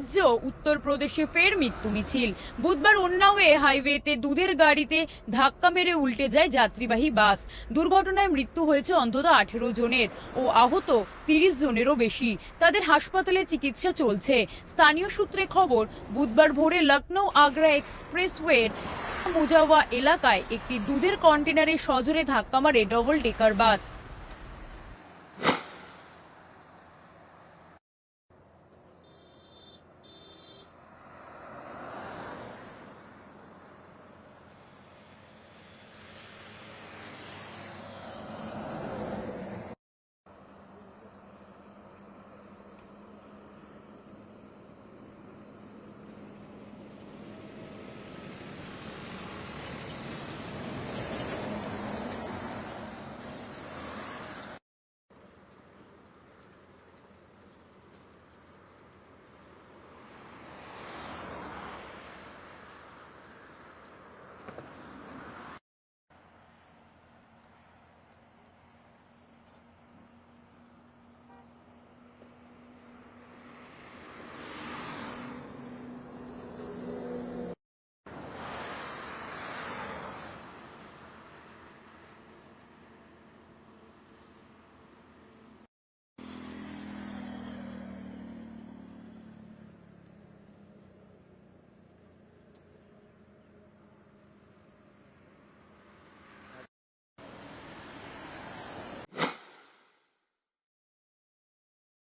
রাজ্য, উত্তরপ্রদেশে ফের মৃত্যু মিছিল। বুধবার উন্নাওয়ে হাইওয়েতে দুধের গাড়িতে ধাক্কা মেরে উল্টে যায় যাত্রীবাহী বাস। দুর্ঘটনায় মৃত্যু হয়েছে অন্তত আঠেরো জনের ও আহত তিরিশ জনেরও বেশি। তাদের হাসপাতালে চিকিৎসা চলছে। স্থানীয় সূত্রে খবর, বুধবার ভোরে লখনৌ আগ্রা এক্সপ্রেসওয়ের মুজাওয়া এলাকায় একটি দুধের কন্টেনারে সজোরে ধাক্কা মারে ডবল ডেকার বাস।